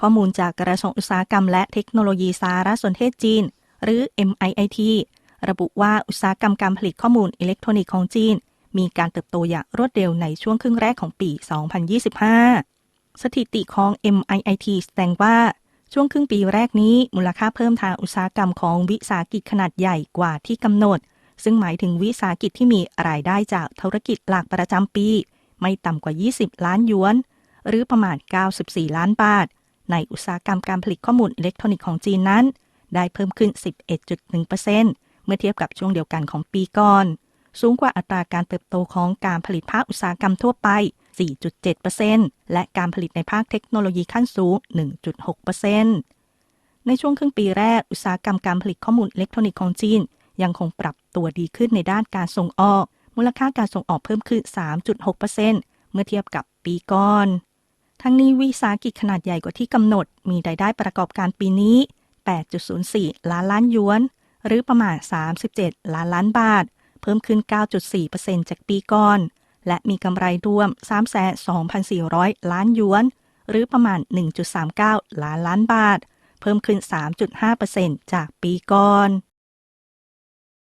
ข้อมูลจากกระทรวงอุตสาหกรรมและเทคโนโลยีสารสนเทศจีน หรือ MIIT ระบุว่าอุตสาหกรรมการผลิตข้อมูลอิเล็กทรอนิกส์ของจีน มีการเติบโตอย่างรวดเร็วในช่วงครึ่งแรกของปี 2025 สถิติของ MIIT แสดงว่า ช่วงครึ่งปีแรกนี้ มูลค่าเพิ่มทางอุตสาหกรรมของวิสาหกิจขนาดใหญ่กว่าที่กำหนด ซึ่งหมายถึงวิสาหกิจที่มีรายได้จากธุรกิจหลักประจำปี ไม่ต่ำกว่า 20 ล้านหยวน หรือประมาณ 94 ล้านบาท ในอุตสาหกรรมการผลิตข้อมูลอิเล็กทรอนิกส์ของจีนนั้น ได้เพิ่มขึ้น 11.1%เมื่อเทียบกับช่วงเดียวกันของปีก่อน สูงกว่าอัตราการเติบโตของการผลิตภาคอุตสาหกรรมทั่วไป 4.7%และการผลิตในภาคเทคโนโลยีขั้นสูง 1.6%ในช่วงครึ่งปีแรก อุตสาหกรรมการผลิตข้อมูลอิเล็กทรอนิกส์ของจีน ยังคงปรับตัวดีขึ้นในด้านการส่งออก มูลค่าการส่งออกเพิ่มขึ้น 3.6%เมื่อเทียบกับปีก่อน ทั้งนี้วิสาหกิจขนาดใหญ่กว่าที่กำหนด มีรายได้ประกอบการปีนี้ 8.04 ล้านล้านหยวน หรือประมาณ 37 ล้านล้านบาท เพิ่มขึ้น 9.4%จากปีก่อน และมีกำไรรวม 32,400 ล้านหยวน หรือประมาณ 1.39 ล้านล้านบาท เพิ่มขึ้น 3.5%จากปีก่อน